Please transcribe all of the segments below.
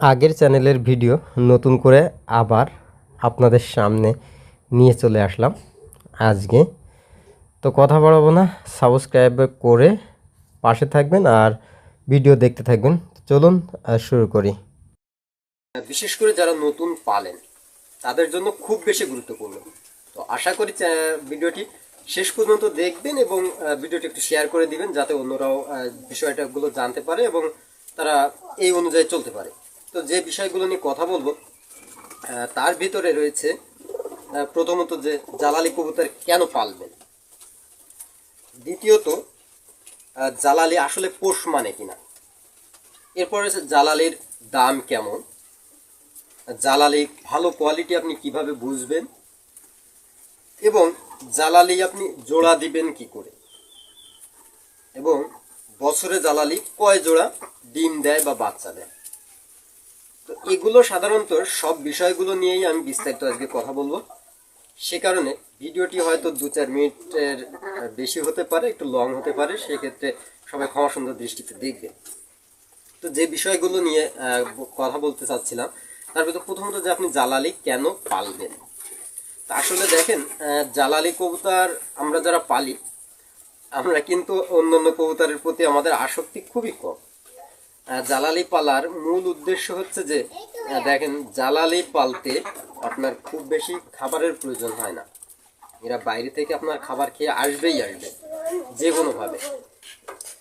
আগের চ্যানেলের ভিডিও নতুন করে আবার আপনাদের সামনে নিয়ে চলে আসলাম আজকে। তো কথা বাড়াবো না সাবস্ক্রাইব করে পাশে থাকবেন আর ভিডিও দেখতে থাকবেন। চলুন শুরু করি। বিশেষ করে যারা নতুন পালেন, তাদের জন্য খুব বেশি গুরুত্বপূর্ণ। তো আশা করি ভিডিওটি শেষ পর্যন্ত দেখবেন এবং ভিডিওটি একটু শেয়ার করে দিবেন, যাতে অন্যরাও বিষয়টাগুলো জানতে পারে এবং তারা এই অনুযায়ী চলতে পারে। তো যে বিষয়গুলো নিয়ে কথা বলব তার ভিতরে রয়েছে প্রথমত যে জালালি কবুতর কেন পালবেন? দ্বিতীয়ত জালালি আসলে পোষ মানে কিনা? এরপর হচ্ছে জালালির দাম কেমন? জালালি ভালো কোয়ালিটি আপনি কীভাবে বুঝবেন? এবং জালালি আপনি জোড়া দিবেন কি করে? এবং বছরে জালালি কয় জোড়া ডিম দেয় বা বাচ্চা দেয়? তো এগুলো সাধারণত সব বিষয়গুলো নিয়েই আমি বিস্তারিত আজকে কথা বলব। সে কারণে ভিডিওটি হয়তো দু চার মিনিটের বেশি হতে পারে, একটু লং হতে পারে, সেক্ষেত্রে সবাই ক্ষমা সুন্দর দৃষ্টিতে দেখবে। তো যে বিষয়গুলো নিয়ে কথা বলতে চাচ্ছিলাম, তার ভিতর প্রথমত যে আপনি জালালি কেন পালবেন? তা আসলে দেখেন জালালি কবুতর আমরা যারা পালি, আমরা কিন্তু অন্যান্য কবুতরের প্রতি আমাদের আসক্তি খুবই কম। জালালি পালার মূল উদ্দেশ্য হচ্ছে যে দেখেন, জালালি পালতে আপনার খুব বেশি খাবারের প্রয়োজন হয় না। এরা বাইরে থেকে আপনার খাবার খেয়ে আসবেই আসবে, যে কোনোভাবে।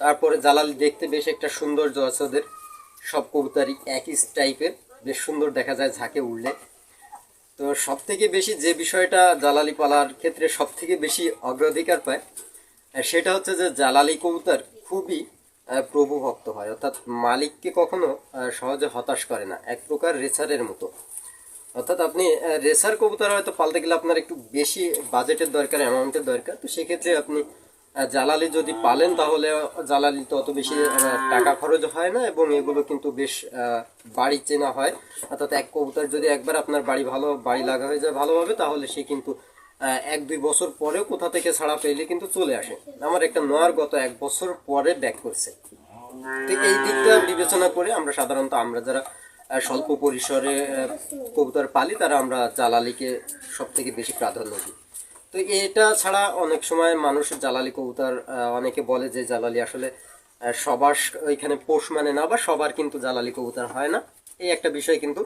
তারপরে জালালি দেখতে বেশ একটা সৌন্দর্য আছে ওদের। সব কবুতারই একই টাইপের বেশ সুন্দর দেখা যায় ঝাঁকে উঠলে তো সব থেকে বেশি যে বিষয়টা জালালি পালার ক্ষেত্রে সব থেকে বেশি অগ্রাধিকার পায় সেটা হচ্ছে যে জালালি কবুতর খুবই আহ, প্রভুভক্ত হয়। অর্থাৎ মালিককে কখনো সহজে হতাশ করে না। এক প্রকার রেসারের মতো। অর্থাৎ আপনি রেসার কবুতর হয়তো পালতে গেলে আপনার একটু বেশি বাজেটের দরকার অ্যামাউন্টের দরকার। তো সেক্ষেত্রে আপনি জালালি যদি পালেন তাহলে জালালি তো অত বেশি টাকা খরচ হয় না এবং এগুলো কিন্তু বেশ বাড়ি চেনা হয়। অর্থাৎ এক কবুতর যদি একবার আপনার বাড়ি ভালো বাড়ি লাগা হয়ে যায় ভালোভাবে তাহলে সে কিন্তু এক দুই বছর পরেও কোথা থেকে ছাড়া পেলে কিন্তু চলে আসে। আমার একটা নোয়ার গত এক বছর পরে ব্যাক করছে। তো এই দিকটা বিবেচনা করে আমরা সাধারণত আমরা যারা স্বল্প পরিসরে কবুতর পালি, তারা আমরা জালালিকে সব থেকে বেশি প্রাধান্য দিই। তো এটা ছাড়া অনেক সময় মানুষ জালালি কবুতর অনেকে বলে যে জালালি আসলে সবার ওইখানে পোষ মানে না বা সবার কিন্তু জালালি কবুতর হয় না। এই একটা বিষয় কিন্তু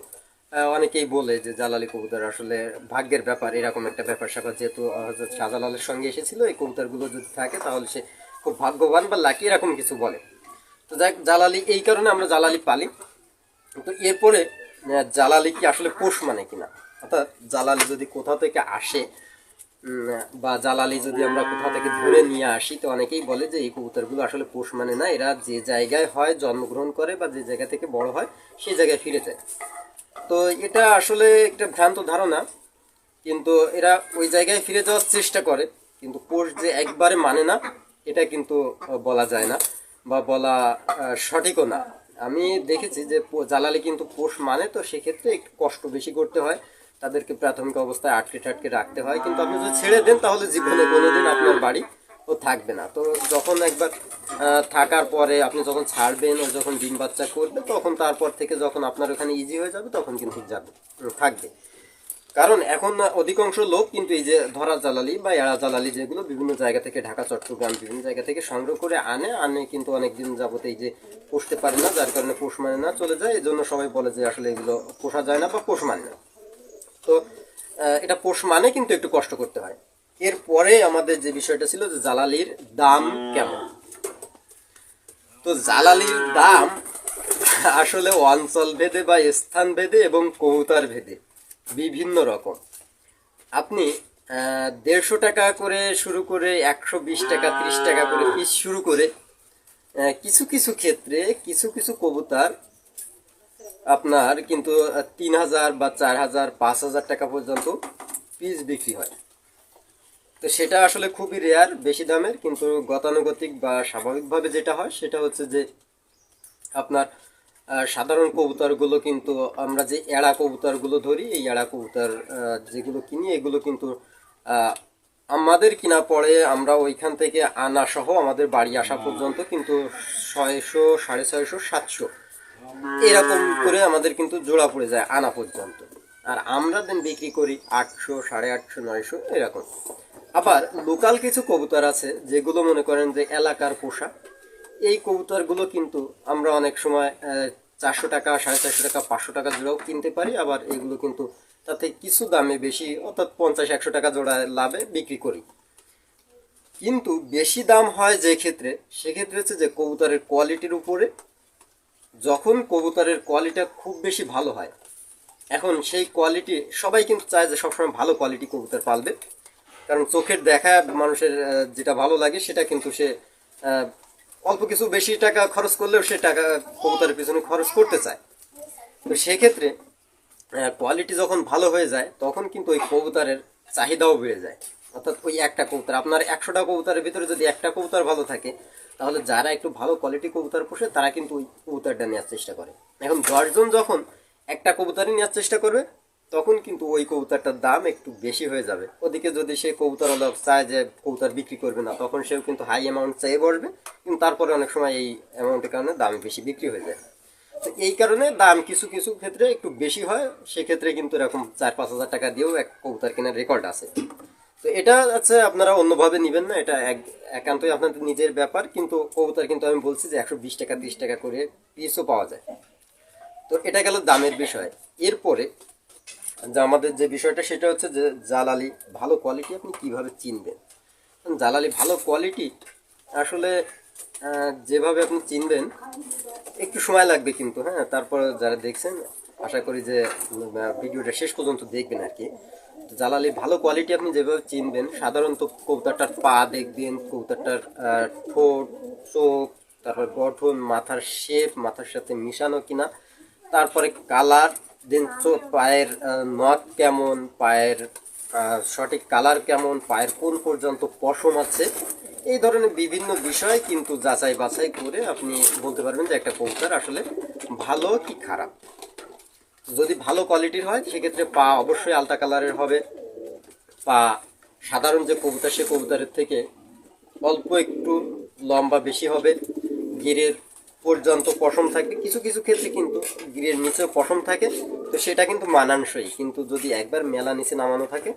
অনেকেই বলে যে জালালি কবুতর আসলে ভাগ্যের ব্যাপার এরকম একটা ব্যাপার। স্যাপার যেহেতু আহ, হযরত শাহজালালের সঙ্গে এসেছিল এই কবুতরগুলো যদি থাকে তাহলে সে খুব ভাগ্যবান বা লাকি এরকম কিছু বলে। তো যাক জালালি এই কারণে আমরা জালালি পালি। তো এরপরে জালালি কি আসলে পোষ মানে কিনা? অর্থাৎ জালালি যদি কোথা থেকে আসে বা জালালি যদি আমরা কোথা থেকে ধরে নিয়ে আসি তো অনেকেই বলে যে এই কবুতরগুলো আসলে পোষ মানে না। এরা যে জায়গায় হয় জন্মগ্রহণ করে বা যে জায়গা থেকে বড় হয় সেই জায়গায় ফিরে যায়। তো এটা আসলে একটা ভ্রান্ত ধারণা, কিন্তু এরা ওই জায়গায় ফিরে যাওয়ার চেষ্টা করে, কিন্তু পোষ যে একবারে মানে না, এটা কিন্তু বলা যায় না বা বলা সঠিকও না। আমি দেখেছি যে জালালি কিন্তু পোষ মানে তো সেক্ষেত্রে একটু কষ্ট বেশি করতে হয়, তাদেরকে প্রাথমিক অবস্থায় আটকে টাটকে রাখতে হয়। কিন্তু আপনি যদি ছেড়ে দেন, তাহলে জীবনে কোনোদিন আপনার বাড়ি ও থাকবে না। তো যখন একবার থাকার পরে আপনি যখন ছাড়বেন ও যখন ডিম বাচ্চা করবে, তখন তারপর থেকে যখন আপনার ওখানে ইজি হয়ে যাবে, তখন কিন্তু যাবে থাকবে। কারণ এখন অধিকাংশ লোক কিন্তু এই যে ধরা জালালি বা এড়া জালালি যেগুলো বিভিন্ন জায়গা থেকে ঢাকা, চট্টগ্রাম বিভিন্ন জায়গা থেকে সংগ্রহ করে আনে আনে কিন্তু অনেকদিন যাবত এই যে পুষতে পারে না, যার কারণে পোষ মানে না চলে যায় এই জন্য সবাই বলে যে আসলে এগুলো পোষা যায় না বা পোষ মানে না। তো এটা পোষ মানে কিন্তু একটু কষ্ট করতে হয়। এরপরে আমাদের যে বিষয়টা ছিল যে জালালির দাম কেমন? তো জালালির দাম আসলে অঞ্চল ভেদে বা স্থান ভেদে এবং কবুতর ভেদে বিভিন্ন রকম। আপনি দেড়শো টাকা করে শুরু করে একশো বিশ টাকা, ত্রিশ টাকা করে পিস শুরু করে কিছু কিছু ক্ষেত্রে কিছু কিছু কবুতর আপনার কিন্তু তিন হাজার বা চার হাজার, পাঁচ হাজার টাকা পর্যন্ত পিস বিক্রি হয়। তো সেটা আসলে খুবই রেয়ার বেশি দামের, কিন্তু গতানুগতিক বা স্বাভাবিকভাবে যেটা হয়, সেটা হচ্ছে যে আপনার সাধারণ কবুতরগুলো কিন্তু আমরা যে এড়া কবুতরগুলো ধরি, এই এড়া কবুতর যেগুলো কিনি, এগুলো কিন্তু আমাদের কিনা পড়ে, আমরা ওইখান থেকে আনা সহ আমাদের বাড়ি আসা পর্যন্ত কিন্তু ছয়শো, সাড়ে ছয়শো, সাতশো এরকম করে আমাদের কিন্তু জোড়া পড়ে যায় আনা পর্যন্ত। আর আমরা দেন বিক্রি করি আটশো, সাড়ে আটশো, নয়শো, এরকম। আবার লোকাল কিছু কবুতর আছে যেগুলো মনে করেন যে এলাকার পোষা। এই কবুতরগুলো কিন্তু আমরা অনেক সময় চারশো টাকা, সাড়ে চারশো টাকা, পাঁচশো টাকা জোড়াও কিনতে পারি। আবার এগুলো কিন্তু তাতে কিছু দামে বেশি, অর্থাৎ পঞ্চাশ, একশো টাকা জোড়া লাভে বিক্রি করি। কিন্তু বেশি দাম হয় যে ক্ষেত্রে, সেক্ষেত্রে হচ্ছে যে কবুতরের কোয়ালিটির উপরে, যখন কবুতরের কোয়ালিটি খুব বেশি ভালো হয়, এখন সেই কোয়ালিটি সবাই কিন্তু চায় যে সবসময় ভালো কোয়ালিটি কবুতর পালবে। কারণ চোখের দেখা মানুষের যেটা ভালো লাগে সেটা কিন্তু সে অল্প কিছু বেশি টাকা খরচ করলেও সে টাকা কবুতরের পিছনে খরচ করতে চায়। তো সেক্ষেত্রে কোয়ালিটি যখন ভালো হয়ে যায়, তখন কিন্তু ওই কবুতরের চাহিদাও বেড়ে যায়। অর্থাৎ ওই একটা কবুতর, আপনার একশোটা কবুতরের ভিতরে যদি একটা কবুতর ভালো থাকে, তাহলে যারা একটু ভালো কোয়ালিটি কবুতর পোষে, তারা কিন্তু ওই কবুতরটা নেওয়ার চেষ্টা করে। এখন দশজন যখন একটা কবুতরই নেওয়ার চেষ্টা করবে তখন কিন্তু ওই কবুতরটার দাম একটু বেশি হয়ে যাবে। ওদিকে যদি সে কবুতর হলো চায় যে কবুতর বিক্রি করবে না, তখন সেও কিন্তু হাই অ্যামাউন্ট চেয়ে বসবে। কিন্তু তারপরে অনেক সময় এই অ্যামাউন্টের কারণে দাম বেশি বিক্রি হয়ে যায়। তো এই কারণে দাম কিছু কিছু ক্ষেত্রে একটু বেশি হয়। সেক্ষেত্রে কিন্তু এরকম চার, পাঁচ হাজার টাকা দিয়েও এক কবুতর কেনার রেকর্ড আছে। তো এটা আছে আপনারা অন্যভাবে নেবেন না, এটা এক, একান্তই আপনাদের নিজের ব্যাপার। কিন্তু কবুতর কিন্তু আমি বলছি যে একশো বিশ টাকা, তিরিশ টাকা করে পিসও পাওয়া যায়। তো এটা গেল দামের বিষয়। এরপরে যে আমাদের যে বিষয়টা সেটা হচ্ছে যে জালালি ভালো কোয়ালিটি আপনি কীভাবে চিনবেন? জালালি ভালো কোয়ালিটি আসলে যেভাবে আপনি চিনবেন একটু সময় লাগবে কিন্তু হ্যাঁ? তারপর যারা দেখছেন আশা করি যে ভিডিওটা শেষ পর্যন্ত দেখবেন আর কি। তো জালালি ভালো কোয়ালিটি আপনি যেভাবে চিনবেন সাধারণত কবুতরটার পা দেখবেন কবুতরটার আহ, ঠোঁট চোখ তারপর গঠন মাথার শেপ মাথার সাথে মিশানো কিনা তারপরে কালার দেন চোখ পায়ের নখ কেমন, পায়ের সঠিক কালার কেমন, পায়ের কোন পর্যন্ত পশম আছে, এই ধরনের বিভিন্ন বিষয় কিন্তু যাচাই বাছাই করে আপনি বলতে পারবেন যে একটা কবুতর আসলে ভালো কি খারাপ। যদি ভালো কোয়ালিটির হয়, সেক্ষেত্রে পা অবশ্যই আলতা কালারের হবে। পা সাধারণ যে কবুতর, সে কবুতরের থেকে অল্প একটু লম্বা বেশি হবে। গিরের পর্যন্ত পশম থাকবে কিছু কিছু ক্ষেত্রে কিন্তু গিরের নিচেও পশম থাকে। তো সেটা কিন্তু মানানসই। কিন্তু যদি একবার মেলা নিচে নামানো থাকে,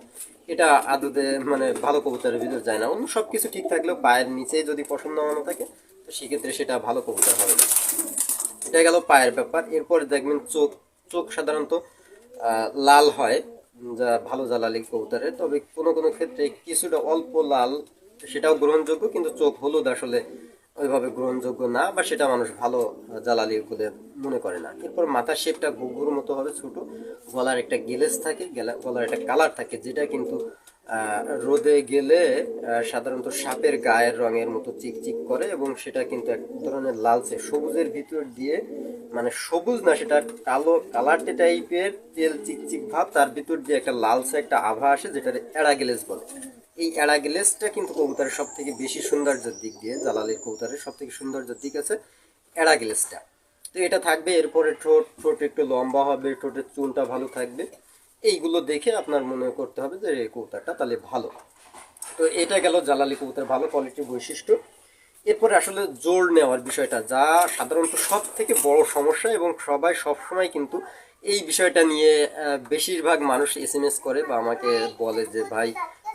এটা আদতে মানে ভালো কবুতরের ভিতরে যায় না। অন্য সব কিছু ঠিক থাকলেও পায়ের নিচে যদি পশম নামানো থাকে, তো সেক্ষেত্রে সেটা ভালো কবুতর হবে না। এটা গেল পায়ের ব্যাপার। এরপর দেখবেন চোখ চোখ সাধারণত লাল হয়, যা ভালো জ্বালালি কবুতরের। তবে কোনো কোনো ক্ষেত্রে কিছুটা অল্প লাল, সেটাও গ্রহণযোগ্য। কিন্তু চোখ হলুদ আসলে ওইভাবে গ্রহণযোগ্য না, বা সেটা মানুষ ভালো জ্বালালি বলে মনে করে না। এরপর মাথার শেপটা ঘুঘুর মতো হবে, ছোট। গলার একটা গেলেস থাকে, গেলা- গলার একটা কালার থাকে, যেটা কিন্তু রোদে গেলে সাধারণত সাপের গায়ের রঙের মতো চিকচিক করে, এবং সেটা কিন্তু এক ধরনের লালচে, সবুজের ভিতর দিয়ে মানে সবুজ না, সেটা কালো কালারটে টাইপের তেল চিকচিক ভাব, তার ভিতর দিয়ে একটা লালচে একটা আভা আসে যেটা এড়া গেলেস বলে। এই এড়া গেলেসটা কিন্তু কবুতরের সব থেকে বেশি সৌন্দর্যের দিক দিয়ে, জালালির কবুতরের সব থেকে সৌন্দর্যের দিক আছে এড়া গেলেসটা। তো এটা থাকবে, এরপরে ঠোঁট ঠোঁট একটু লম্বা হবে, ঠোঁটের চুলটা ভালো থাকবে। এইগুলো দেখে আপনার মনে করতে হবে যে এই কবুতরটা তাহলে ভালো। তো এটা গেল জালালি কবুতর ভালো কোয়ালিটির বৈশিষ্ট্য। এরপরে আসলে জোর নেওয়ার বিষয়টা, যা সাধারণত সব থেকে বড় সমস্যা এবং সবাই সবসময় কিন্তু এই বিষয়টা নিয়ে বেশিরভাগ মানুষ এস করে বা আমাকে বলে যে, ভাই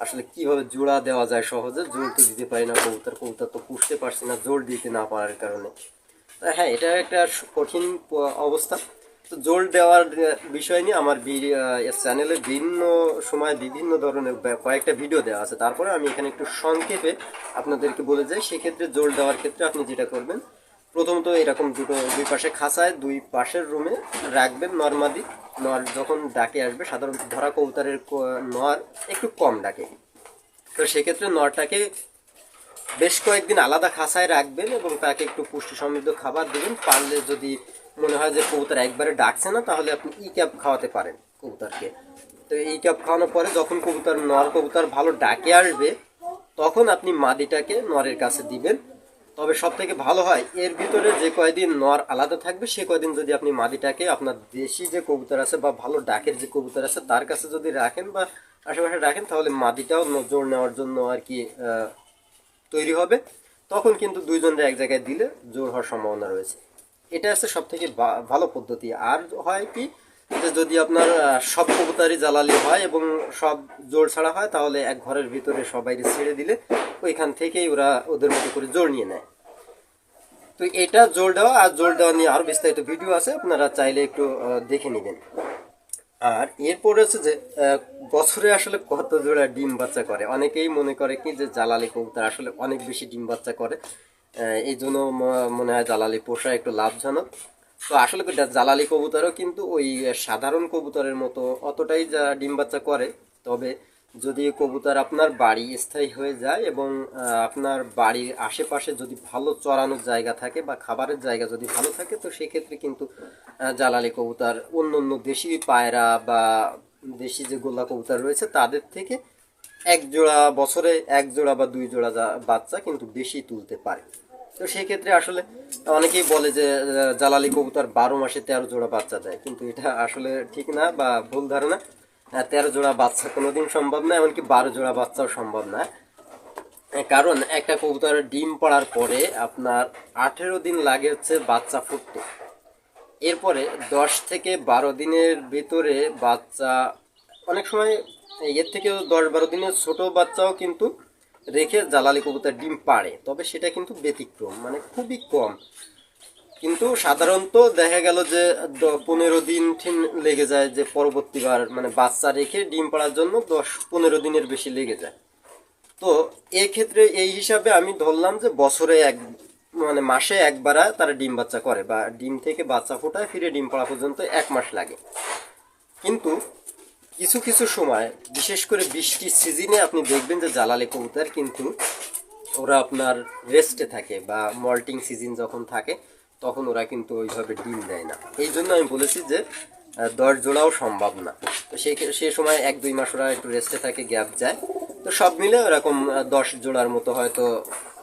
আসলে কীভাবে জোড়া দেওয়া যায় সহজে, জোর তো দিতে পারি না, কবুতর কবুতর তো পুষতে পারছি না, জোর দিতে না পারার কারণে। হ্যাঁ এটা একটা কঠিন অবস্থা। তো জোর দেওয়ার বিষয় নিয়ে আমার চ্যানেলে বিভিন্ন সময় বিভিন্ন ধরনের কয়েকটা ভিডিও দেওয়া আছে। তারপরে আমি এখানে একটু সংক্ষেপে আপনাদেরকে বলে যাই, সেক্ষেত্রে জোর দেওয়ার ক্ষেত্রে আপনি যেটা করবেন, প্রথমত এরকম দুটো দুই পাশে খাঁচায়, দুই পাশের রুমে রাখবেন নর্মাদি নর যখন ডাকে আসবে সাধারণত ধরা কৌতারের নর একটু কম ডাকে। তো সেক্ষেত্রে নরটাকে বেশ কয়েকদিন আলাদা খাসায় রাখবেন এবং তাকে একটু পুষ্টি সমৃদ্ধ খাবার দেবেন। পারলে যদি মনে হয় যে কবুতর একবারে ডাকছে না, তাহলে আপনি ই ক্যাপ খাওয়াতে পারেন কবুতরকে। তো এই ক্যাপ খাওয়ানোর পরে যখন কবুতর, নর কবুতর ভালো ডাকে আসবে, তখন আপনি মাদিটাকে নরের কাছে দিবেন। তবে সব থেকে ভালো হয়, এর ভিতরে যে কয়দিন নর আলাদা থাকবে, সে কয়দিন যদি আপনি মাদিটাকে আপনার দেশি যে কবুতর আছে বা ভালো ডাকের যে কবুতর আছে, তার কাছে যদি রাখেন বা আশেপাশে রাখেন, তাহলে মাদিটাও ন- জোর নেওয়ার জন্য আর কি তৈরি হবে। তখন কিন্তু দুইজনের এক জায়গায় দিলে জোর হওয়ার সম্ভাবনা রয়েছে। এটা হচ্ছে সব থেকে ভালো পদ্ধতি। আর হয় কি যদি আপনার সব কবুতারই জ্বালালি হয় এবং সব জোর ছাড়া হয়, তাহলে এক ঘরের ভিতরে সবাই ছেড়ে দিলে ওইখান থেকেই ওরা ওদের মতো করে জোর নিয়ে নেয়। তো এটা জোর দেওয়া আর জোর দেওয়া নিয়ে আরও বিস্তারিত ভিডিও আছে, আপনারা চাইলে একটু দেখে নেবেন। আর এরপরে হচ্ছে যে বছরে আসলে কত জোড়া ডিম বাচ্চা করে? অনেকেই মনে করে কি যে জ্বালালি কবুতর আসলে অনেক বেশি ডিম বাচ্চা করে। এই জন্য মনে হয় জালালি পোষা একটু লাভজনক। তো আসলে জালালি কবুতরও কিন্তু ওই সাধারণ কবুতরের মতো অতটাই যা ডিম বাচ্চা করে। তবে যদি কবুতর আপনার বাড়ি স্থায়ী হয়ে যায় এবং আপনার বাড়ির আশেপাশে যদি ভালো চড়ানোর জায়গা থাকে বা খাবারের জায়গা যদি ভালো থাকে, তো সেক্ষেত্রে কিন্তু জালালি কবুতর অন্য অন্য দেশি পায়রা বা দেশি যে গোল্লা কবুতর রয়েছে, তাদের থেকে এক জোড়া, বছরে এক জোড়া বা দুই জোড়া বাচ্চা কিন্তু বেশি তুলতে পারে। তো সেই ক্ষেত্রে আসলে অনেকেই বলে যে জালালি কবুতর বারো মাসে তেরো জোড়া বাচ্চা দেয়। কিন্তু এটা আসলে ঠিক না বা ভুল ধারণা। তেরো জোড়া বাচ্চা কোনোদিন সম্ভব না, এমনকি বারো জোড়া বাচ্চাও সম্ভব না। কারণ একটা কবুতরের ডিম পড়ার পরে আপনার আঠেরো দিন লাগে হচ্ছে বাচ্চা ফুটতে। এরপরে দশ থেকে বারো দিনের ভিতরে বাচ্চা, অনেক সময় এর থেকেও দশ বারো দিনের ছোট বাচ্চাও কিন্তু রেখে জ্বালালি কবুতর ডিম পাড়ে, তবে সেটা কিন্তু ব্যতিক্রম মানে খুবই কম। কিন্তু সাধারণত দেখা গেল যে পনেরো দিন ঠিন লেগে যায় যে পরবর্তীবার মানে বাচ্চা রেখে ডিম পাড়ার জন্য দশ, পনেরো দিনের বেশি লেগে যায়। তো এই ক্ষেত্রে এই হিসাবে আমি ধরলাম যে বছরে এক মানে মাসে একবার তারা ডিম বাচ্চা করে, বা ডিম থেকে বাচ্চা ফোটায় ফিরে ডিম পাড়া পর্যন্ত এক মাস লাগে। কিন্তু কিছু কিছু সময়, বিশেষ করে বৃষ্টির সিজনে আপনি দেখবেন যে জ্বালালি কবুতর কিন্তু ওরা আপনার রেস্টে থাকে বা মল্টিং সিজন যখন থাকে, তখন ওরা কিন্তু ওইভাবে ডিম দেয় না। এই জন্য আমি বলেছি যে দশ জোড়াও সম্ভব না। তো সেই সেই সময় এক দুই মাস ওরা একটু রেস্টে থাকে গ্যাপ যায়। তো সব মিলে ওরকম দশ জোড়ার মতো হয়তো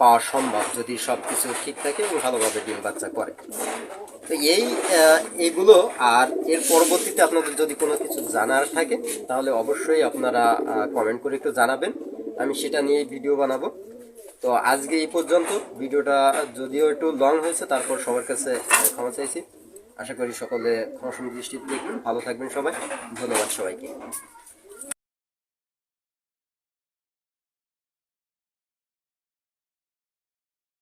পাওয়া সম্ভব যদি সব কিছু ঠিক থাকে এবং ভালোভাবে ডিম বাচ্চা করে। তো এই আহ, এইগুলো আর এর পরবর্তীতে আপনাদের যদি কোনো কিছু জানার থাকে তাহলে অবশ্যই আপনারা কমেন্ট করে একটু জানাবেন। আমি সেটা নিয়েই ভিডিও বানাবো। তো আজকে এই পর্যন্ত। ভিডিওটা যদিও একটু লং হয়েছে তারপর সবার কাছে ক্ষমা চাইছি। আশা করি সকলে ক্ষমা দৃষ্টিতে দেখবেন ভালো থাকবেন সবাই। ধন্যবাদ সবাইকে।